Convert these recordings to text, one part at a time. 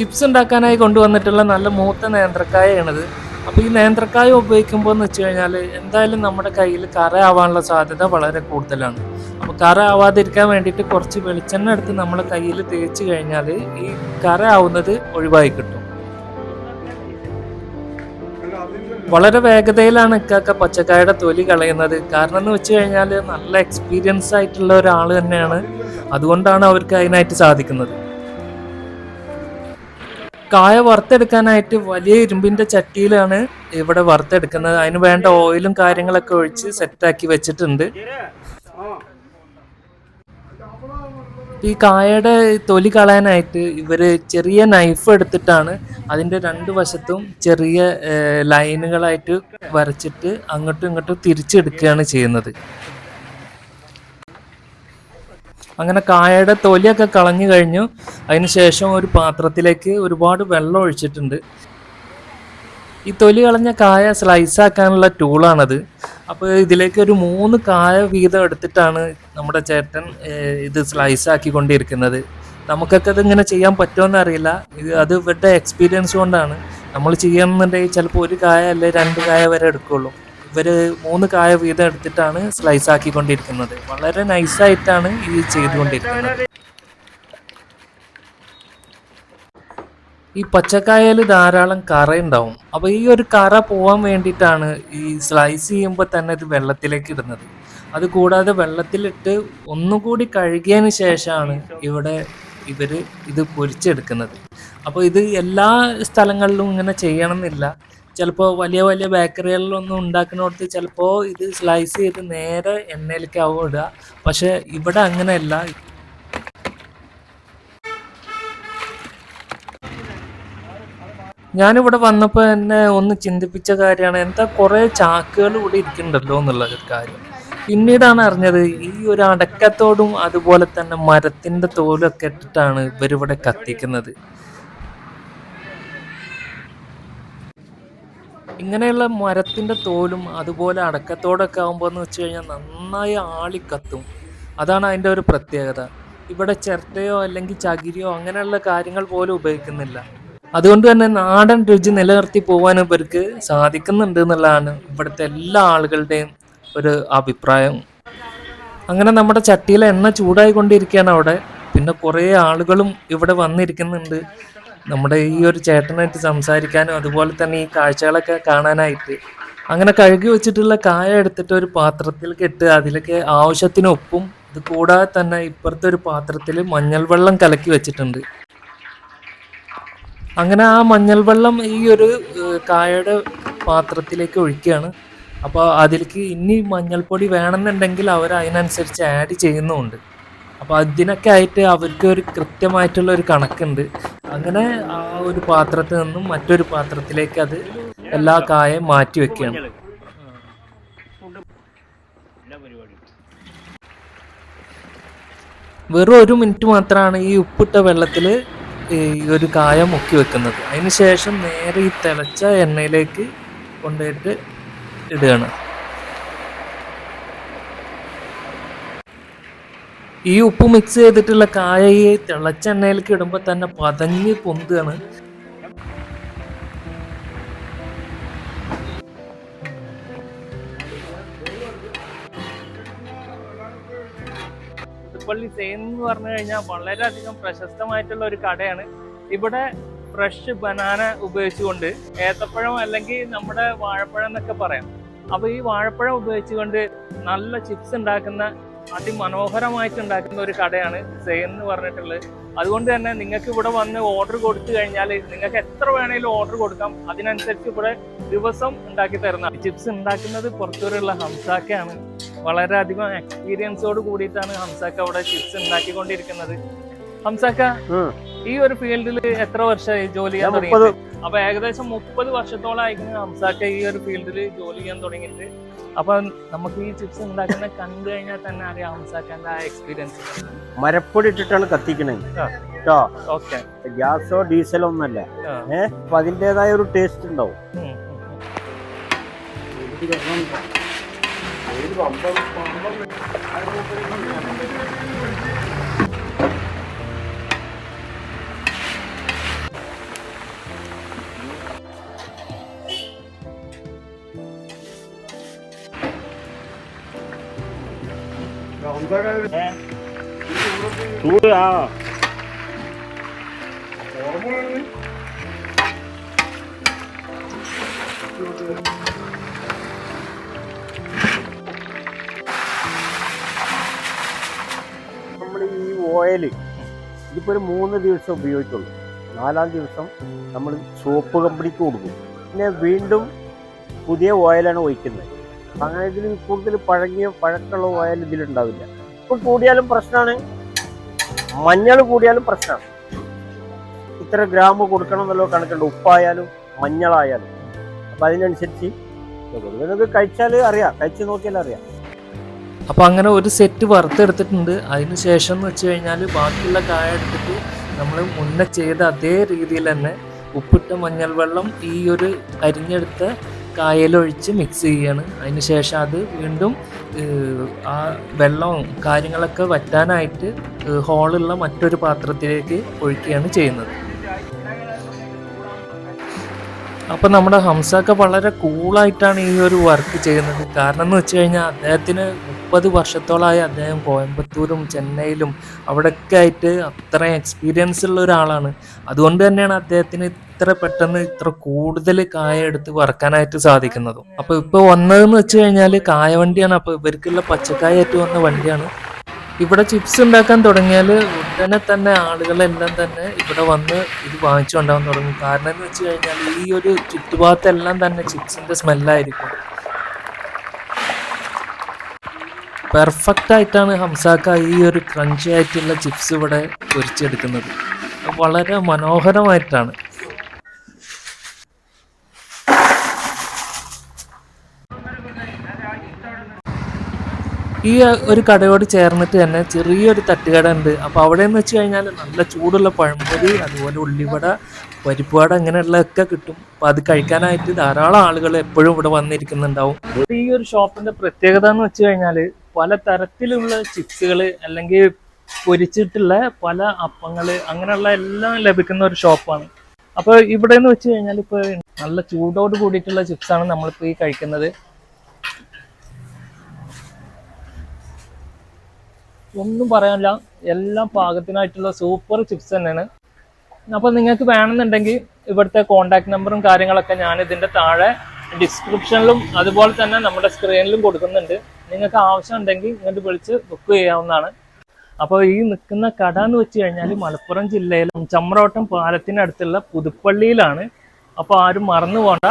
Chips ഉണ്ടാക്കാനായി കൊണ്ടുവന്നിട്ടുള്ള നല്ല മൂത്ത നേന്ത്രക്കായാണിത് അപ്പോൾ ഈ നേന്ത്രക്കായ ഉപയോഗിക്കുമ്പോൾ എന്ന് വെച്ച് കഴിഞ്ഞാൽ എന്തായാലും നമ്മുടെ കയ്യിൽ കറ ആവാനുള്ള സാധ്യത വളരെ കൂടുതലാണ്. അപ്പോൾ കറ ആവാതിരിക്കാൻ വേണ്ടിയിട്ട് കുറച്ച് വെളിച്ചെണ്ണ എടുത്ത് നമ്മളെ കയ്യിൽ തേച്ച് കഴിഞ്ഞാൽ ഈ കറ ആവുന്നത് ഒഴിവായി കിട്ടും. വളരെ വേഗതയിലാണ് ഇക്കാക്ക പച്ചക്കായുടെ തൊലി കളയുന്നത്. കാരണം എന്ന് വെച്ച് കഴിഞ്ഞാൽ നല്ല എക്സ്പീരിയൻസ് ആയിട്ടുള്ള ഒരാൾ തന്നെയാണ്. അതുകൊണ്ടാണ് അവർക്ക് അതിനായിട്ട് സാധിക്കുന്നത്. കായ വറുത്തെടുക്കാനായിട്ട് വലിയ ഇരുമ്പിന്റെ ചട്ടിയിലാണ് ഇവിടെ വറുത്തെടുക്കുന്നത്. അതിന് വേണ്ട ഓയിലും കാര്യങ്ങളൊക്കെ ഒഴിച്ച് സെറ്റാക്കി വെച്ചിട്ടുണ്ട്. ഈ കായയുടെ തൊലി കളയാനായിട്ട് ഇവർ ചെറിയ നൈഫ് എടുത്തിട്ടാണ് അതിന്റെ രണ്ട് വശത്തും ചെറിയ ലൈനുകളായിട്ട് വരച്ചിട്ട് അങ്ങോട്ടും ഇങ്ങോട്ടും തിരിച്ചെടുക്കുകയാണ് ചെയ്യുന്നത്. അങ്ങനെ കായയുടെ തൊലിയൊക്കെ കളഞ്ഞു കഴിഞ്ഞു. അതിന് ശേഷം ഒരു പാത്രത്തിലേക്ക് ഒരുപാട് വെള്ളം ഒഴിച്ചിട്ടുണ്ട്. ഈ തൊലി കളഞ്ഞ കായ സ്ലൈസ് ആക്കാനുള്ള ടൂളാണത് അപ്പോൾ ഇതിലേക്ക് ഒരു മൂന്ന് കായ വീതം എടുത്തിട്ടാണ് നമ്മുടെ ചേട്ടൻ ഇത് സ്ലൈസ് ആക്കിക്കൊണ്ടിരിക്കുന്നത്. നമുക്കൊക്കെ ഇത് ഇങ്ങനെ ചെയ്യാൻ പറ്റുമെന്ന് അറിയില്ല. ഇത് അത് ഇവരുടെ എക്സ്പീരിയൻസ് കൊണ്ടാണ്. നമ്മൾ ചെയ്യണമെന്നുണ്ടെങ്കിൽ ചിലപ്പോൾ ഒരു കായ അല്ലെ രണ്ട് കായ വരെ എടുക്കുള്ളൂ. ഇവർ മൂന്ന് കായ വീതം എടുത്തിട്ടാണ് സ്ലൈസ് ആക്കിക്കൊണ്ടിരിക്കുന്നത്. വളരെ നൈസായിട്ടാണ് ഇത് ചെയ്തുകൊണ്ടിരിക്കുന്നത്. ഈ പച്ചക്കായയിൽ ധാരാളം കറ ഉണ്ടാവും അപ്പൊ ഈ ഒരു കറ പോവാൻ വേണ്ടിയിട്ടാണ് ഈ സ്ലൈസ് ചെയ്യുമ്പോൾ തന്നെ ഇത് വെള്ളത്തിലേക്ക് ഇടുന്നത്. അത് കൂടാതെ വെള്ളത്തിലിട്ട് ഒന്നുകൂടി കഴുകിയതിന് ശേഷമാണ് ഇവിടെ ഇവർ ഇത് പൊരിച്ചെടുക്കുന്നത്. അപ്പോൾ ഇത് എല്ലാ സ്ഥലങ്ങളിലും ഇങ്ങനെ ചെയ്യണമെന്നില്ല. ചിലപ്പോൾ വലിയ വലിയ ബേക്കറികളിലൊന്നും ഉണ്ടാക്കുന്നിടത്ത് ചിലപ്പോൾ ഇത് സ്ലൈസ് ചെയ്ത് നേരെ എണ്ണയിലേക്ക് ആവും ഇടുക. പക്ഷെ ഇവിടെ അങ്ങനെയല്ല. ഞാനിവിടെ വന്നപ്പോൾ എന്നെ ഒന്ന് ചിന്തിപ്പിച്ച കാര്യമാണ് എന്താ കുറേ ചാക്കുകൾ ഇവിടെ ഇരിക്കുന്നുണ്ടല്ലോ എന്നുള്ള ഒരു കാര്യം. പിന്നീടാണ് അറിഞ്ഞത് ഈ ഒരു അടക്കത്തോടും അതുപോലെ തന്നെ മരത്തിന്റെ തോലൊക്കെ ഇട്ടിട്ടാണ് ഇവരിവിടെ കത്തിക്കുന്നത്. ഇങ്ങനെയുള്ള മരത്തിന്റെ തോലും അതുപോലെ അടക്കത്തോടൊക്കെ ആകുമ്പോൾ എന്ന് വെച്ച് കഴിഞ്ഞാൽ നന്നായി ആളിക്കത്തും. അതാണ് അതിന്റെ ഒരു പ്രത്യേകത. ഇവിടെ ചിരട്ടയോ അല്ലെങ്കിൽ ചകിരിയോ അങ്ങനെയുള്ള കാര്യങ്ങൾ പോലും ഉപയോഗിക്കുന്നില്ല. അതുകൊണ്ട് തന്നെ നാടൻ രുചി നിലനിർത്തി പോകാൻ ഇവർക്ക് സാധിക്കുന്നുണ്ട് എന്നുള്ളതാണ് ഇവിടുത്തെ എല്ലാ ആളുകളുടെയും ഒരു അഭിപ്രായം. അങ്ങനെ നമ്മുടെ ചട്ടിയിലെ എണ്ണ ചൂടായി കൊണ്ടിരിക്കുകയാണ് അവിടെ. പിന്നെ കുറേ ആളുകളും ഇവിടെ വന്നിരിക്കുന്നുണ്ട്. നമ്മുടെ ഈ ഒരു ചേട്ടനായിട്ട് സംസാരിക്കാനും അതുപോലെ തന്നെ ഈ കാഴ്ചകളൊക്കെ കാണാനായിട്ട്. അങ്ങനെ കഴുകി വെച്ചിട്ടുള്ള കായ എടുത്തിട്ട് ഒരു പാത്രത്തിൽ കെട്ട് അതിലേക്ക് ആവശ്യത്തിന് ഉപ്പും ഇത് കൂടാതെ തന്നെ ഇപ്പുറത്തെ ഒരു പാത്രത്തിൽ മഞ്ഞൾ വെള്ളം കലക്കി വെച്ചിട്ടുണ്ട്. അങ്ങനെ ആ മഞ്ഞൾ വെള്ളം ഈ ഒരു കായയുടെ പാത്രത്തിലേക്ക് ഒഴിക്കുകയാണ്. അപ്പോൾ അതിലേക്ക് ഇനി മഞ്ഞൾപ്പൊടി വേണമെന്നുണ്ടെങ്കിൽ അവർ അതിനനുസരിച്ച് ആഡ് ചെയ്യുന്നുമുണ്ട്. അപ്പോൾ അതിനൊക്കെ ആയിട്ട് അവർക്ക് ഒരു കൃത്യമായിട്ടുള്ള ഒരു കണക്കുണ്ട്. അങ്ങനെ ആ ഒരു പാത്രത്തിൽ നിന്നും മറ്റൊരു പാത്രത്തിലേക്ക് അത് എല്ലാ കായയും മാറ്റി വെക്കുകയാണ്. വെറും ഒരു മിനിറ്റ് മാത്രമാണ് ഈ ഉപ്പിട്ട വെള്ളത്തിൽ ഈ ഒരു കായ മുക്കി വെക്കുന്നത്. അതിന് ശേഷം നേരെ ഈ തിളച്ച എണ്ണയിലേക്ക് കൊണ്ടുപോയിട്ട് ഇടുകയാണ്. ഈ ഉപ്പ് മിക്സ് ചെയ്തിട്ടുള്ള കായ ഈ തിളച്ച എണ്ണയിലേക്ക് ഇടുമ്പോൾ തന്നെ പതഞ്ഞ് പൊന്തുകയാണ്. പുതുപ്പള്ളി സെയിൻ എന്ന് പറഞ്ഞു കഴിഞ്ഞാൽ വളരെയധികം പ്രശസ്തമായിട്ടുള്ള ഒരു കടയാണ്. ഇവിടെ ഫ്രഷ് ബനാന ഉപയോഗിച്ചുകൊണ്ട് ഏത്തപ്പഴം അല്ലെങ്കിൽ നമ്മുടെ വാഴപ്പഴം എന്നൊക്കെ പറയാം. അപ്പൊ ഈ വാഴപ്പഴം ഉപയോഗിച്ചുകൊണ്ട് നല്ല ചിപ്സ് ഉണ്ടാക്കുന്ന അതിമനോഹരമായിട്ട് ഉണ്ടാക്കുന്ന ഒരു കടയാണ് സെയിൻ എന്ന് പറഞ്ഞിട്ടുള്ളത്. അതുകൊണ്ട് തന്നെ നിങ്ങൾക്ക് ഇവിടെ വന്ന് ഓർഡർ കൊടുത്തു കഴിഞ്ഞാൽ നിങ്ങൾക്ക് എത്ര വേണേലും ഓർഡർ കൊടുക്കാം. അതിനനുസരിച്ച് ഇവിടെ ദിവസം ഉണ്ടാക്കി തരുന്ന ചിപ്സ് ഉണ്ടാക്കുന്നത് പുറത്തൂരുള്ള ഹംസാക്കയാണ് വളരെയധികം എക്സ്പീരിയൻസോട് കൂടിയിട്ടാണ് ഹംസാക്ക അവിടെ ചിപ്സ് ഉണ്ടാക്കിക്കൊണ്ടിരിക്കുന്നത്. ഹംസാക്ക. ഈ ഒരു ഫീൽഡിൽ എത്ര വർഷമായി ജോലി ചെയ്യാൻ തുടങ്ങി അപ്പൊ ഏകദേശം മുപ്പത് വർഷത്തോളമായിരിക്കും ഹംസാക്ക ഈ ഒരു ഫീൽഡിൽ ജോലി ചെയ്യാൻ തുടങ്ങിയിട്ട്. അപ്പൊ നമുക്ക് ഈ ചിപ്സ് ഉണ്ടാക്കുന്ന കണ്ടു കഴിഞ്ഞാൽ തന്നെ അറിയാം ഹംസാക്കന്റെ ആ എക്സ്പീരിയൻസ് മരപ്പൊടി ഇട്ടിട്ടാണ് കത്തിക്കണേ. കേട്ടോ ഓക്കെ. ഗ്യാസോ ഡീസലോ ഒന്നല്ല ഏഹ് അപ്പൊ അതിന്റെതായ ഒരു ടേസ്റ്റ് ഉണ്ടാവും. 조야 ഓയിൽ. ഇതിപ്പോൾ ഒരു മൂന്ന് ദിവസം ഉപയോഗിക്കുള്ളൂ. നാലാം ദിവസം നമ്മൾ സോപ്പ് കമ്പനിക്ക് കൊടുക്കും. പിന്നെ വീണ്ടും പുതിയ ഓയിലാണ് ഒഴിക്കുന്നത്. അങ്ങനെ ഇതിൽ കൂടുതൽ പഴകിയ പഴക്കമുള്ള ഓയിൽ ഇതിലുണ്ടാവില്ല. ഇപ്പം കൂടിയാലും പ്രശ്നമാണ് മഞ്ഞൾ കൂടിയാലും പ്രശ്നമാണ് ഇത്ര ഗ്രാം കൊടുക്കണം എന്നുള്ള കണക്കുണ്ട്. ഉപ്പായാലും മഞ്ഞളായാലും. അപ്പം അതിനനുസരിച്ച് ഇതൊക്കെ കഴിച്ചാൽ അറിയാം. കഴിച്ച് നോക്കിയാൽ അറിയാം. അപ്പോൾ അങ്ങനെ ഒരു സെറ്റ് വറുത്തെടുത്തിട്ടുണ്ട്. അതിന് ശേഷം എന്ന് വെച്ച് കഴിഞ്ഞാൽ ബാക്കിയുള്ള കായ എടുത്തിട്ട് നമ്മൾ മുന്നേ ചെയ്ത അതേ രീതിയിൽ തന്നെ ഉപ്പിട്ട മഞ്ഞൾ വെള്ളം ഈ ഒരു അരിഞ്ഞെടുത്ത കായലൊഴിച്ച് മിക്സ് ചെയ്യാണ്. അതിന് ശേഷം അത് വീണ്ടും ആ വെള്ളവും കാര്യങ്ങളൊക്കെ വറ്റാനായിട്ട് ഹോളുള്ള മറ്റൊരു പാത്രത്തിലേക്ക് ഒഴിക്കുകയാണ് ചെയ്യുന്നത്. അപ്പൊ നമ്മുടെ ഹംസക്ക വളരെ കൂളായിട്ടാണ് ഈ ഒരു വർക്ക് ചെയ്യുന്നത്. കാരണം എന്ന് വെച്ച് കഴിഞ്ഞാൽ അദ്ദേഹത്തിന് മുപ്പത് വർഷത്തോളമായി അദ്ദേഹം കോയമ്പത്തൂരും ചെന്നൈയിലും അവിടെയൊക്കെ ആയിട്ട് അത്രയും എക്സ്പീരിയൻസ് ഉള്ള ഒരാളാണ്. അതുകൊണ്ട് തന്നെയാണ് അദ്ദേഹത്തിന് ഇത്ര പെട്ടെന്ന് ഇത്ര കൂടുതൽ കായ എടുത്ത് വറക്കാനായിട്ട് സാധിക്കുന്നതും. അപ്പൊ ഇപ്പൊ വന്നതെന്ന് വെച്ച് കഴിഞ്ഞാൽ കായ വണ്ടിയാണ്. അപ്പൊ ഇവർക്കുള്ള പച്ചക്കായ ഏറ്റവും വന്ന വണ്ടിയാണ്. ഇവിടെ ചിപ്സ് ഉണ്ടാക്കാൻ തുടങ്ങിയാൽ ഉടനെ തന്നെ ആളുകളെല്ലാം തന്നെ ഇവിടെ വന്ന് ഇത് വാങ്ങിച്ചു കൊണ്ടാവാൻ തുടങ്ങും. കാരണം എന്ന് വെച്ച് കഴിഞ്ഞാൽ ഈ ഒരു ചുറ്റുഭാഗത്തെല്ലാം തന്നെ ചിപ്സിന്റെ സ്മെല്ലായിരിക്കും പെർഫെക്റ്റ് ആയിട്ടാണ് ഹംസാക്ക ഈ ഒരു ക്രഞ്ചി ആയിട്ടുള്ള ചിപ്സ് ഇവിടെ പൊരിച്ചെടുക്കുന്നത്. വളരെ മനോഹരമായിട്ടാണ്. ഈ ഒരു കടയോട് ചേർന്നിട്ട് തന്നെ ചെറിയൊരു തട്ടുകട ഉണ്ട് അപ്പോൾ അവിടെ എന്ന് വെച്ച് കഴിഞ്ഞാൽ നല്ല ചൂടുള്ള പഴംപൊരി അതുപോലെ ഉള്ളിവട പരിപ്പുവട അങ്ങനെയുള്ളതൊക്കെ കിട്ടും. അപ്പോൾ അത് കഴിക്കാനായിട്ട് ധാരാളം ആളുകൾ എപ്പോഴും ഇവിടെ വന്നിരിക്കുന്നുണ്ടാവും. ഈ ഒരു ഷോപ്പിന്റെ പ്രത്യേകത എന്ന് വെച്ച് കഴിഞ്ഞാൽ പല തരത്തിലുള്ള ചിപ്സുകൾ അല്ലെങ്കിൽ പൊരിച്ചിട്ടുള്ള പല അപ്പങ്ങൾ അങ്ങനെയുള്ള എല്ലാം ലഭിക്കുന്ന ഒരു ഷോപ്പാണ്. അപ്പോൾ ഇവിടെ എന്ന് വെച്ച് കഴിഞ്ഞാൽ ഇപ്പോൾ നല്ല ചൂടോട് കൂടിയിട്ടുള്ള ചിപ്സാണ് നമ്മളിപ്പോൾ ഈ കഴിക്കുന്നത്. ഒന്നും പറയാനില്ല. എല്ലാം പാകത്തിനായിട്ടുള്ള സൂപ്പർ ചിപ്സ് തന്നെയാണ്. അപ്പോൾ നിങ്ങൾക്ക് വേണമെന്നുണ്ടെങ്കിൽ ഇവിടുത്തെ കോൺടാക്ട് നമ്പറും കാര്യങ്ങളൊക്കെ ഞാൻ ഇതിന്റെ താഴെ ഡിസ്ക്രിപ്ഷനിലും അതുപോലെ തന്നെ നമ്മുടെ സ്ക്രീനിലും കൊടുക്കുന്നുണ്ട്. നിങ്ങൾക്ക് ആവശ്യം ഉണ്ടെങ്കിൽ ഇങ്ങോട്ട് വിളിച്ച് ബുക്ക് ചെയ്യാവുന്നതാണ്. അപ്പോൾ ഈ നിൽക്കുന്ന കട എന്ന് വെച്ച് കഴിഞ്ഞാൽ മലപ്പുറം ജില്ലയിലെ ചമ്രോട്ടം പാലത്തിനടുത്തുള്ള പുതുപ്പള്ളിയിലാണ്. അപ്പോൾ ആരും മറന്നു പോണ്ട.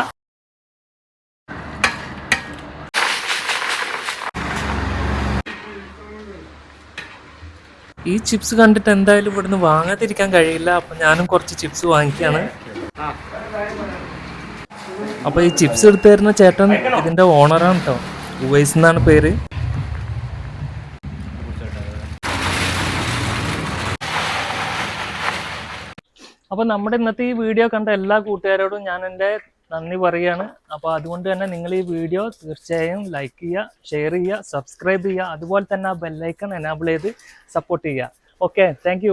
ഈ ചിപ്സ് കണ്ടിട്ട് എന്തായാലും ഇവിടുന്ന് വാങ്ങാതിരിക്കാൻ കഴിയില്ല. അപ്പൊ ഞാനും കുറച്ച് ചിപ്സ് വാങ്ങിക്കാണ്. അപ്പൊ ഈ ചിപ്സ് എടുത്തു തരുന്ന ചേട്ടൻ ഇതിന്റെ ഓണറാണ് കേട്ടോ ഉവൈസ് എന്നാണ് പേര്. അപ്പൊ നമ്മുടെ ഇന്നത്തെ ഈ വീഡിയോ കണ്ട എല്ലാ കൂട്ടുകാരോടും ഞാൻ എന്റെ നന്ദി പറയുകയാണ് അപ്പോൾ അതുകൊണ്ട് തന്നെ നിങ്ങൾ ഈ വീഡിയോ തീർച്ചയായും ലൈക്ക് ചെയ്യുക ഷെയർ ചെയ്യുക സബ്സ്ക്രൈബ് ചെയ്യുക. അതുപോലെ തന്നെ ആ ബെല്ലൈക്കൺ എനാബിൾ ചെയ്ത് സപ്പോർട്ട് ചെയ്യുക. Okay thank